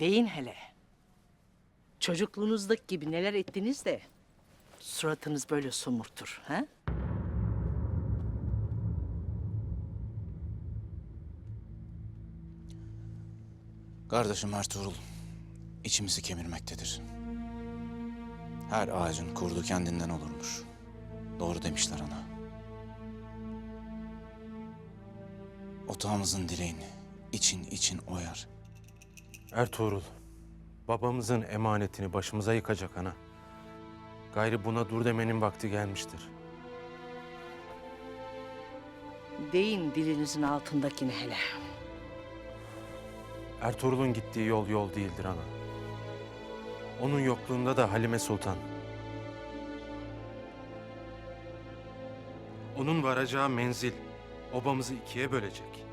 Deyin hele. Çocukluğunuzdaki gibi neler ettiniz de suratınız böyle somurtur. Ha? Kardeşim Ertuğrul içimizi kemirmektedir. Her ağacın kurdu kendinden olurmuş. Doğru demişler ana. Otağımızın direğini için için oyar. Ertuğrul, babamızın emanetini başımıza yıkacak ana. Gayrı buna dur demenin vakti gelmiştir. Deyin dilinizin altındakini hele. Ertuğrul'un gittiği yol yol değildir ana. Onun yokluğunda da Halime Sultan. Onun varacağı menzil obamızı ikiye bölecek.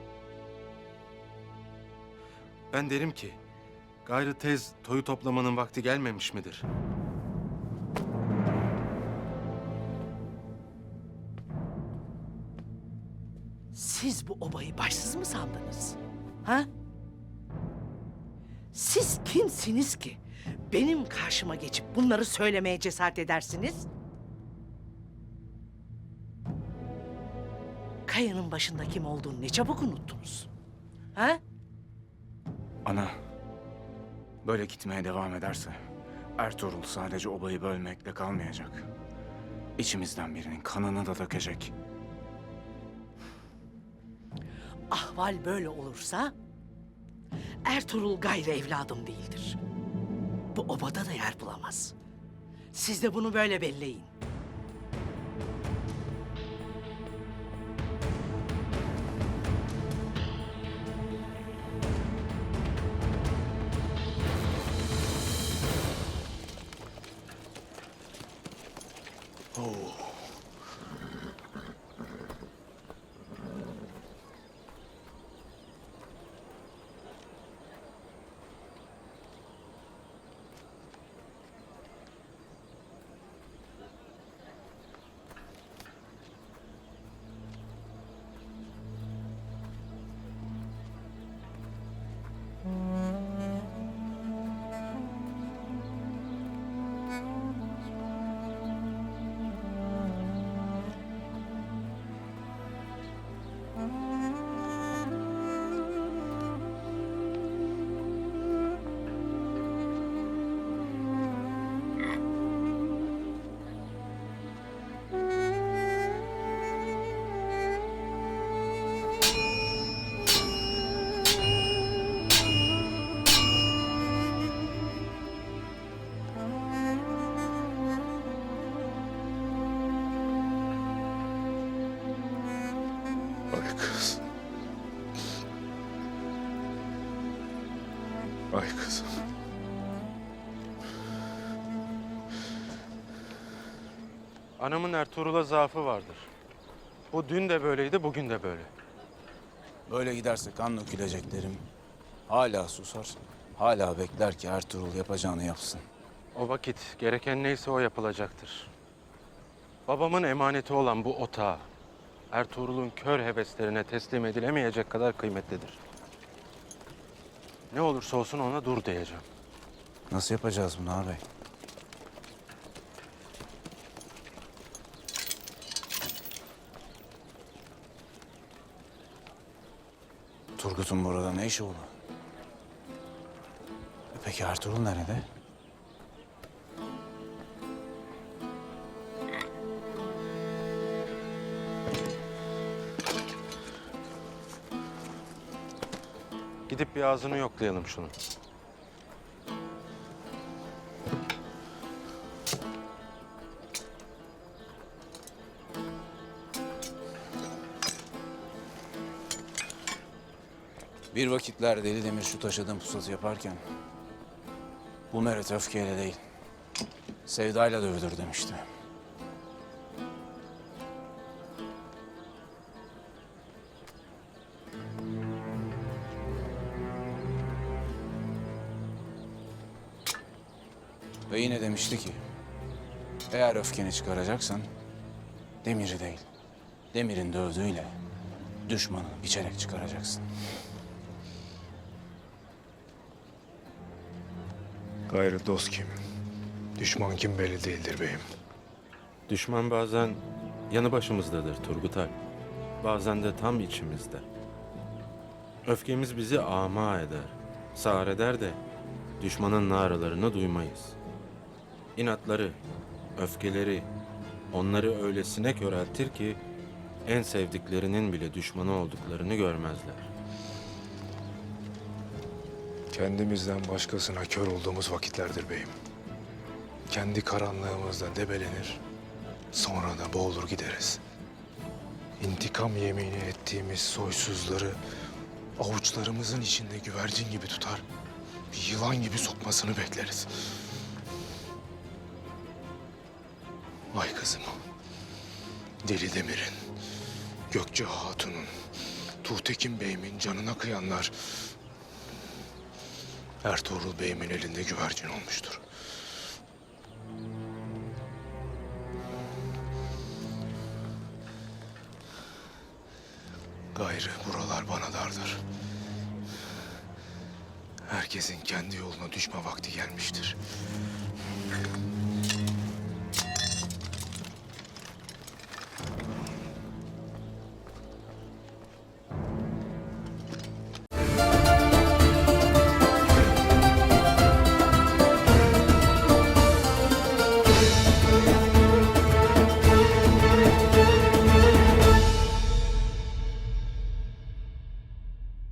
Ben derim ki, gayrı tez toyu toplamanın vakti gelmemiş midir? Siz bu obayı başsız mı sandınız? Ha? Siz kimsiniz ki? Benim karşıma geçip bunları söylemeye cesaret edersiniz? Kayanın başında kim olduğunu ne çabuk unuttunuz. Ha? Ana, böyle gitmeye devam ederse Ertuğrul sadece obayı bölmekle kalmayacak. İçimizden birinin kanını da dökecek. Ahval böyle olursa Ertuğrul gayrı evladım değildir. Bu obada da yer bulamaz. Siz de bunu böyle belleyin. Ay kızım. Anamın Ertuğrul'a zaafı vardır. Bu dün de böyleydi, bugün de böyle. Böyle giderse kan döküleceklerim. Hala susar, hala bekler ki Ertuğrul yapacağını yapsın. O vakit gereken neyse o yapılacaktır. Babamın emaneti olan bu otağı Ertuğrul'un kör heveslerine teslim edilemeyecek kadar kıymetlidir. Ne olursa olsun ona dur diyeceğim. Nasıl yapacağız bunu ağabey? Turgut'un burada ne işi olur? E peki Ertuğrul nerede? Gidip bir ağzını yoklayalım şunu. Bir vakitler Deli Demir şu taşıdığım pusatı yaparken... ...bu meret öfkeyle değil, sevdayla dövülür demişti. Ve yine demişti ki... ...eğer öfkeni çıkaracaksan... ...demiri değil, demirin dövdüğüyle... ...düşmanı biçerek çıkaracaksın. Gayrı dost kim? Düşman kim belli değildir beyim. Düşman bazen yanı başımızdadır Turgut Alp. Bazen de tam içimizde. Öfkemiz bizi ama eder, sağır eder de düşmanın naralarını duymayız. İnatları, öfkeleri onları öylesine köreltir ki en sevdiklerinin bile düşmanı olduklarını görmezler. Kendimizden başkasına kör olduğumuz vakitlerdir beyim. Kendi karanlığımızda debelenir, sonra da boğulur gideriz. İntikam yemini ettiğimiz soysuzları avuçlarımızın içinde güvercin gibi tutar, yılan gibi sokmasını bekleriz. Vay kızım, Deli Demir'in, Gökçe Hatun'un, Tuğtekin Bey'imin canına kıyanlar Ertuğrul Bey'imin elinde güvercin olmuştur. Gayrı buralar bana dardır. Herkesin kendi yoluna düşme vakti gelmiştir.